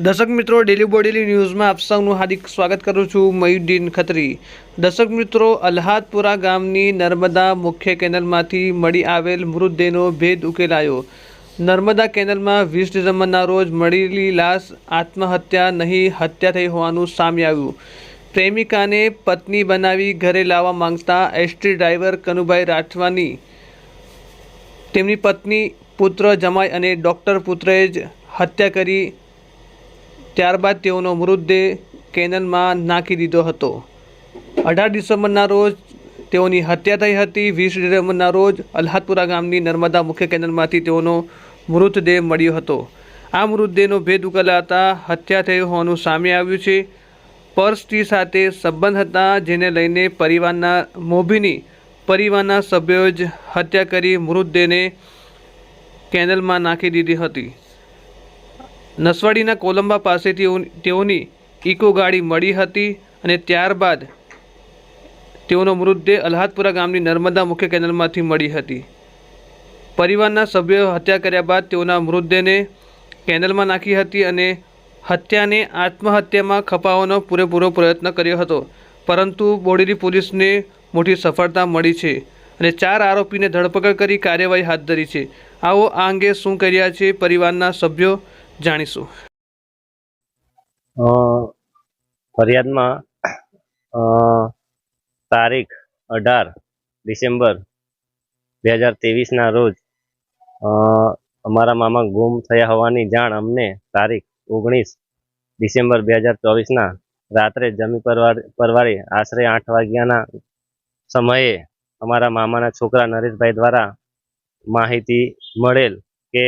દર્શક મિત્રો ડેલી બોડેલી ન્યૂઝમાં આપ સૌનું હાર્દિક સ્વાગત કરું છું મયુદ્દીન ખત્રી. દર્શક મિત્રો, અલ્હાદપુરા ગામની નર્મદા મુખ્ય કેનલમાંથી મળી આવેલ મૃતદેહનો ભેદ ઉકેલાયો. નર્મદા કેનલમાં વીસ ડિસેમ્બરના રોજ મળેલી લાશ, આત્મહત્યા નહીં, હત્યા થઈ હોવાનું સામે આવ્યું. પ્રેમિકાને પત્ની બનાવી ઘરે લાવવા માંગતા એસટી ડ્રાઈવર કનુભાઈ રાઠવાની. તેમની પત્ની પુત્ર જમાઈ અને ડૉક્ટર પુત્રએ જ હત્યા કરી ત્યારબાદ તેઓનો મૃતદેહ કેનલમાં નાખી દીધો હતો. અઢાર ડિસેમ્બરના રોજ તેઓની હત્યા થઈ હતી. વીસ ડિસેમ્બરના રોજ અલ્હાદપુરા ગામની નર્મદા મુખ્ય કેનલમાંથી તેઓનો મૃતદેહ મળ્યો હતો. આ મૃતદેહનો ભેદ ઉકેલાતા હત્યા થઈ હોવાનું સામે આવ્યું છે. પર્સથી સાથે સંબંધ હતા, જેને લઈને પરિવારના મોભીની પરિવારના સભ્યોએ જ હત્યા કરી મૃતદેહને કેનલમાં નાખી દીધી હતી. નસવાડીના કોલંબા પાસેથી તેઓની ઇકો ગાડી મળી હતી અને ત્યારબાદ તેઓનો મૃતદેહ અલ્હાદપુરા ગામની નર્મદા મુખ્ય કેનલમાંથી મળી હતી. પરિવારના સભ્યોએ હત્યા કર્યા બાદ તેઓના મૃતદેહને કેનલમાં નાખી હતી અને હત્યાને આત્મહત્યામાં ખપાવવાનો પૂરેપૂરો પ્રયત્ન કર્યો હતો. પરંતુ બોડેલી પોલીસને મોટી સફળતા મળી છે અને ચાર આરોપીને ધરપકડ કરી કાર્યવાહી હાથ ધરી છે. આવો આ અંગે શું કર્યા છે પરિવારના સભ્યો? જાણીશું. ફરિયાદમાં તારીખ અઢાર ડિસેમ્બર બે હજાર ત્રેવીસના રોજ અમારા મામા ગુમ થયા હોવાની જાણ અમને તારીખ ઓગણીસ ડિસેમ્બર બે હજાર ચોવીસના રાત્રે જમી પરવારે આશરે આઠ વાગ્યાના સમયે અમારા મામાના છોકરા નરેશભાઈ દ્વારા માહિતી મળેલ કે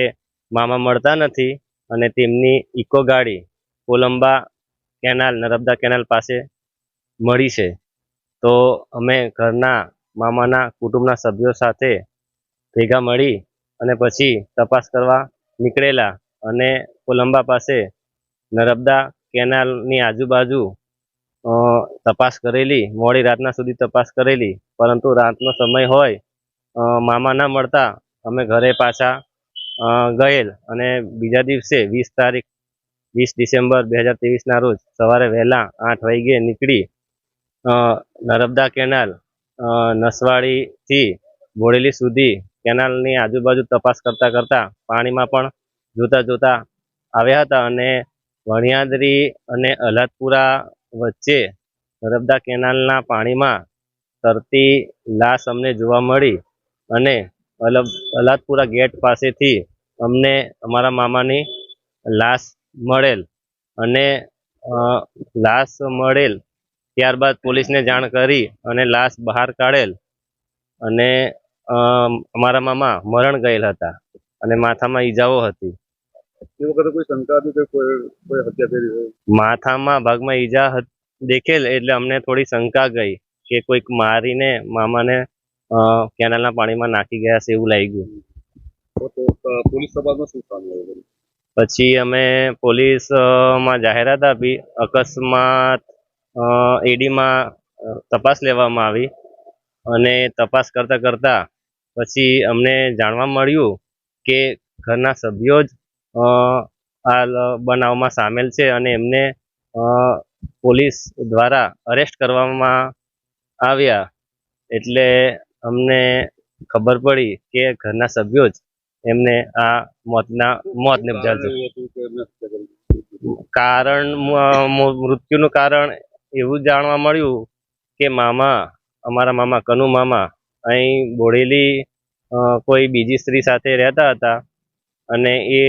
મામા મળતા નથી અને તેમની ઇકો ગાડી કોલંબા કેનાલ, નર્મદા કેનાલ પાસે મળી છે. તો અમે ઘરના મામાના કુટુંબના સભ્યો સાથે ભેગા મળી અને પછી તપાસ કરવા નીકળેલા અને કોલંબા પાસે નર્મદા કેનાલની આજુબાજુ તપાસ કરેલી, મોડી રાતના સુધી તપાસ કરેલી. પરંતુ રાતનો સમય હોય મામા ના મળતા અમે ઘરે પાછા ગયેલ. અને બીજા દિવસે વીસ તારીખ, વીસ ડિસેમ્બર બે હજાર ત્રેવીસના રોજ સવારે વહેલા આઠ વાગ્યે નીકળી નર્મદા કેનાલ નસવાડીથી બોડેલી સુધી કેનાલની આજુબાજુ તપાસ કરતા કરતા પાણીમાં પણ જોતા જોતા આવ્યા હતા અને વણિયાદરી અને અલાદપુરા વચ્ચે નર્મદા કેનાલના પાણીમાં તરતી લાશ અમને જોવા મળી અને અલબ અલાદપુરા ગેટ પાસેથી અમને અમારા મામાની લાશ મળેલ અને લાશ મળેલ ત્યારબાદ પોલીસને જાણ કરી અને લાશ બહાર કાઢેલ અને અમારા મામા મરણ ગયેલ હતા અને માથામાં ઈજાઓ હતી. માથામાં ભાગમાં ઈજા દેખેલ એટલે અમને થોડી શંકા ગઈ કે કોઈક મારીને મામાને કેનાલના પાણીમાં નાખી ગયા છે એવું લાગ્યું. પછી અમે પોલીસમાં જાહેરાત આપી. અકસ્માત એડીમાં તપાસ લેવામાં આવી અને તપાસ કરતા કરતા પછી અમને જાણવા મળ્યું કે ઘરના સભ્યો જ આ બનાવમાં સામેલ છે અને એમને પોલીસ દ્વારા અરેસ્ટ કરવામાં આવ્યા. એટલે અમને ખબર પડી કે ઘરના સભ્યો જ એમને આ મોતના મોત નિપજાવ્યું કારણ મૃત્યુનું કારણ એવું જાણવા મળ્યું કે મામા અમારા મામા કનુ મામા અહીં બોડેલી કોઈ બીજી સ્ત્રી સાથે રહેતા હતા અને એ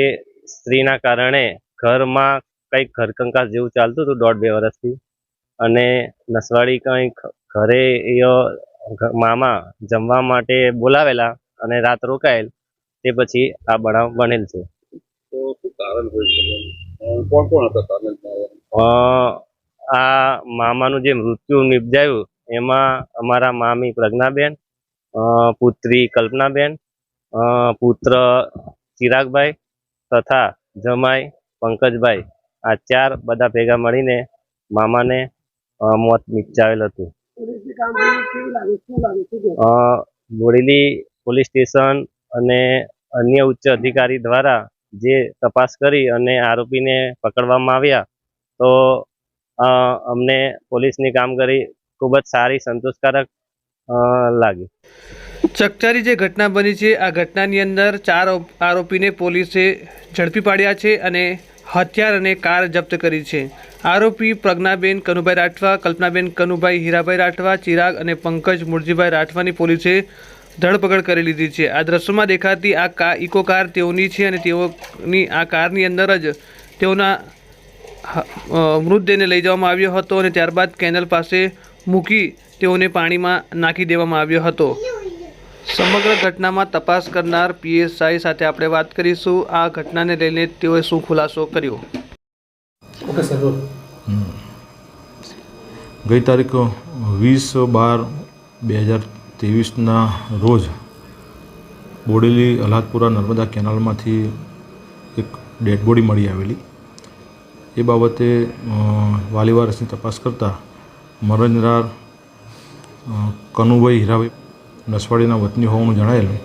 સ્ત્રીના કારણે ઘરમાં કંઈક ઘરકંકાસ જેવું ચાલતું હતું દોઢ બે વર્ષથી અને નસવાડી કંઈક ઘરે એ મામા જમવા માટે બોલાવેલા અને રાત રોકાયેલ. તે પછી આ બનાવ બનેલ છે. તો શું કારણ હોય શકે કોણ કોણ હતા આ મામાનું જે મૃત્યુ નિપજાયું એમાં અમારા મામી પ્રજ્ઞાબેન પુત્રી કલ્પનાબેન પુત્ર ચિરાગભાઈ તથા જમાઈ પંકજભાઈ આ ચાર બધા ભેગા મળીને મામાને મોત નિપજાવેલ હતું. મોડેલી બોડેલી પોલીસ સ્ટેશન અને અન્ય ઉચ્ચ અધિકારી દ્વારા જે તપાસ કરી અને આરોપીને પકડવામાં આવ્યા, તો અમને પોલીસની કામગીરી ખૂબ જ સારી, સંતોષકારક લાગી. ચકચારી જે ઘટના બની છે, આ ઘટનાની અંદર ચાર આરોપીને પોલીસે ઝડપી પાડ્યા છે અને હથિયાર અને કાર જપ્ત કરી છે. આરોપી પ્રજ્ઞાબેન કનુભાઈ રાઠવા, કલ્પનાબેન કનુભાઈ હીરાભાઈ રાઠવા, ચિરાગ અને પંકજ મુરજીભાઈ રાઠવાની પોલીસે ધરપકડ કરી લીધી છે. આ દ્રશ્યમાં દેખાતી આ કા ઇકો કાર તેઓની છે અને તેઓની આ કારની અંદર જ તેઓના મૃતદેહને લઈ જવામાં આવ્યો હતો અને ત્યારબાદ કેનલ પાસે મૂકી તેઓને પાણીમાં નાખી દેવામાં આવ્યો હતો. સમગ્ર ઘટનામાં તપાસ કરનાર પીએસઆઈ સાથે આપણે વાત કરીશું. આ ઘટનાને લઈને તેઓએ શું ખુલાસો કર્યો? ઓકે સર ગઈ તારીખ વીસ બાર બે હજાર ત્રેવીસના રોજ બોડેલી અલ્હાદપુરા નર્મદા કેનાલમાંથી એક ડેડ બોડી મળી આવેલી. એ બાબતે વાલીવારસની તપાસ કરતાં મરણરાર કનુભાઈ હીરાભાઈ નસવાડીના વતની હોવાનું જણાયેલું.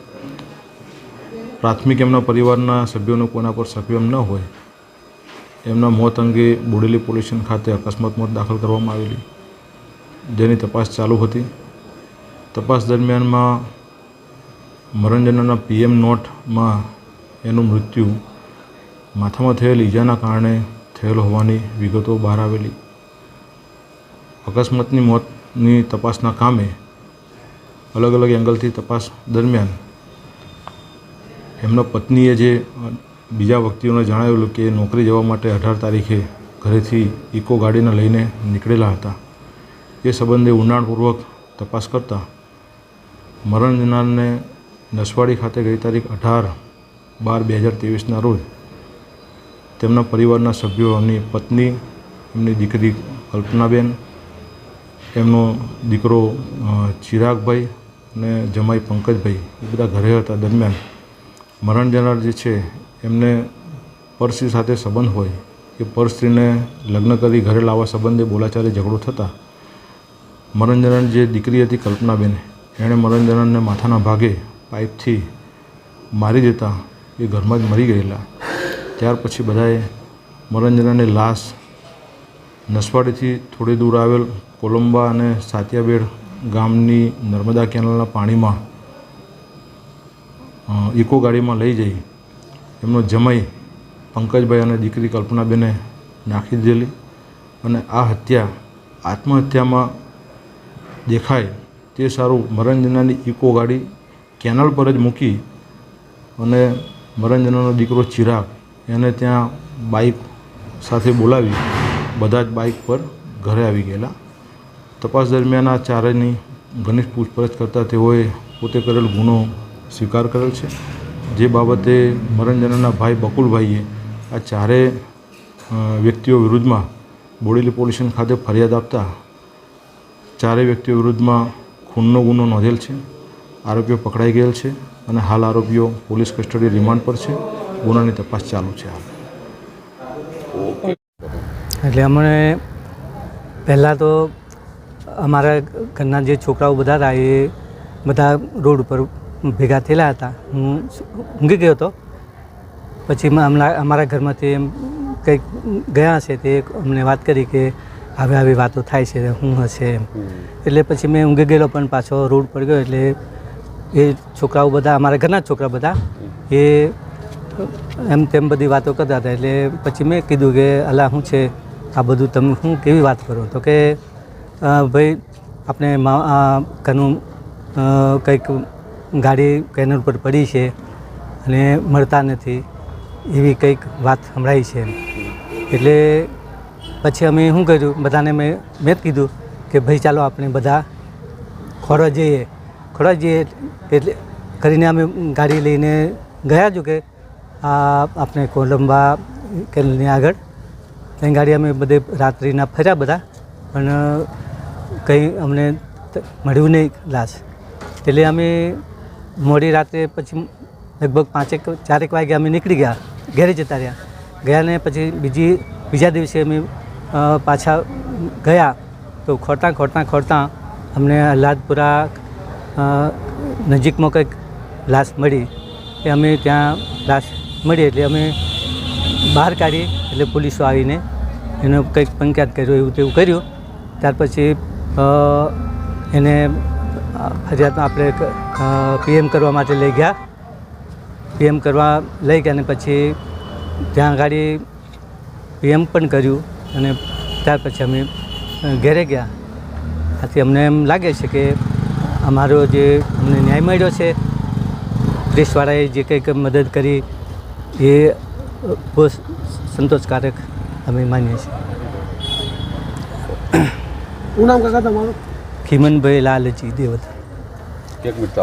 પ્રાથમિક એમના પરિવારના સભ્યોનો કોના પર સક્રિય ન હોય, એમના મોત અંગે બોડેલી પોલીસ ખાતે અકસ્માત મોત દાખલ કરવામાં આવેલી. જેની તપાસ ચાલુ હતી. તપાસ દરમિયાનમાં મરણજનના પીએમ નોટમાં એનું મૃત્યુ માથામાં થયેલ ઈજાના કારણે થયેલ હોવાની વિગતો બહાર આવેલી. અકસ્માતની મોતની તપાસના કામે અલગ અલગ એંગલથી તપાસ દરમિયાન એમના પત્નીએ જે બીજા વ્યક્તિઓને જણાવેલું કે નોકરી જવા માટે અઢાર તારીખે ઘરેથી ઇકો ગાડીને લઈને નીકળેલા હતા, એ સંબંધે ઊંડાણપૂર્વક તપાસ કરતાં મરણ જનારને નસવાડી ખાતે ગઈ તારીખ અઢાર બાર બે હજાર ત્રેવીસના રોજ તેમના પરિવારના સભ્યો એમની પત્ની, એમની દીકરી કલ્પનાબેન, એમનો દીકરો ચિરાગભાઈ અને જમાઈ પંકજભાઈ એ બધા ઘરે હતા દરમિયાન. મરણ જનાર જે છે, એમને પરસ્ત્રી સાથે સંબંધ હોય એ પરસ્ત્રીને લગ્ન કરી ઘરે લાવવા સંબંધે બોલાચાલી ઝઘડો થતાં મરણ જનાર જે દીકરી હતી કલ્પનાબેન એણે મરણ માથાના ભાગે પાઇપથી મારી દેતા એ ઘરમાં જ મરી ગયેલા. ત્યાર પછી બધાએ મરણ લાશ નસવાડીથી થોડી દૂર આવેલ કોલંબા અને સાતિયાબેડ ગામની નર્મદા કેનાલના પાણીમાં ઇકો ગાડીમાં લઈ જઈ. એમનો જમાઈ પંકજભાઈ અને દીકરી કલ્પનાબેને નાખી દીધેલી અને આ હત્યા આત્મહત્યામાં દેખાય તે સારું મરણજનાની ઇકો ગાડી કેનાલ પર જ મૂકી અને મરણજનાનો દીકરો ચિરાગ એને ત્યાં બાઇક સાથે બોલાવી બધા જ બાઇક પર ઘરે આવી ગયેલા. તપાસ દરમિયાન આ ચારેની ઘનિષ્ઠ પૂછપરછ કરતાં તેઓએ પોતે કરેલ ગુનો સ્વીકાર કરેલ છે. જે બાબતે મરણજનાના ભાઈ બકુલભાઈએ આ ચારે વ્યક્તિઓ વિરુદ્ધમાં બોડેલી પોલીસ ખાતે ફરિયાદ આપતા ચારેય વ્યક્તિઓ વિરુદ્ધમાં ખૂનનો ગુનો નોંધેલ છે. આરોપીઓ પકડાઈ ગયેલ છે અને હાલ આરોપીઓ પોલીસ કસ્ટડી રિમાન્ડ પર છે. ગુનાની તપાસ ચાલુ છે હાલ. એટલે અમને પહેલાં તો અમારા ઘરના જે છોકરાઓ બધા હતા એ બધા રોડ ઉપર ભેગા થયેલા હતા. હું ઊંઘી ગયો હતો. પછી અમારા ઘરમાંથી એમ કંઈક ગયા હશે તે અમને વાત કરી કે આવી આવી વાતો થાય છે શું હશે એમ. એટલે પછી મેં ઊંઘી ગયેલો પણ પાછો રોડ પર ગયો એટલે એ છોકરાઓ બધા અમારા ઘરના છોકરા બધા એ એમ તેમ બધી વાતો કરતા હતા. એટલે પછી મેં કીધું કે અલા શું છે? આ બધું તમે શું કેવી વાત કરો? તો કે ભાઈ આપણે ઘરનું કંઈક ગાડી કેનલ પર પડી છે અને મળતા નથી. એવી કંઈક વાત સંભળાઈ છે એટલે પછી અમે શું કર્યું? બધાને મેં મેં કીધું કે ભાઈ, ચાલો આપણે બધા ખોરવા જઈએ. ખોરવા જઈએ એટલે કરીને અમે ગાડી લઈને ગયા જો કે આ આપણે કોલંબા કેનલની આગળ. ત્યાં ગાડી અમે બધે રાત્રિના ફર્યા બધા, પણ કંઈ અમને મળ્યું નહીં લાશ. એટલે અમે મોડી રાત્રે પછી લગભગ પાંચેક, ચારેક વાગે અમે નીકળી ગયા, ઘેરે જતા રહ્યા. ગયા ને પછી બીજી, બીજા દિવસે અમે પાછા ગયા તો ખોરતાં ખોરતાં ખોરતાં અમને લાદપુરા નજીકમાં કંઈક લાશ મળી. એ અમે ત્યાં લાશ મળી એટલે અમે બહાર કાઢી એટલે પોલીસો આવીને એનો કંઈક પંચાયત કર્યો એવું તેવું કર્યું. ત્યાર પછી એને ફરિયાદમાં આપણે પીએમ કરવા માટે લઈ ગયા. પીએમ કરવા લઈ ગયા અને પછી ત્યાં આગળ પીએમ પણ કર્યું. અને ત્યાર પછી અમે ઘેરે ગયા. આથી અમને એમ લાગે છે કે અમારો જે અમને ન્યાય મળ્યો છે પ્રેસવાળાએ જે કંઈક મદદ કરી એ બહુ સંતોષકારક અમે માનીએ છીએ. શું નામ કાકા તમારું? ખીમનભાઈ લાલજી દેવતા. એક મિનિટ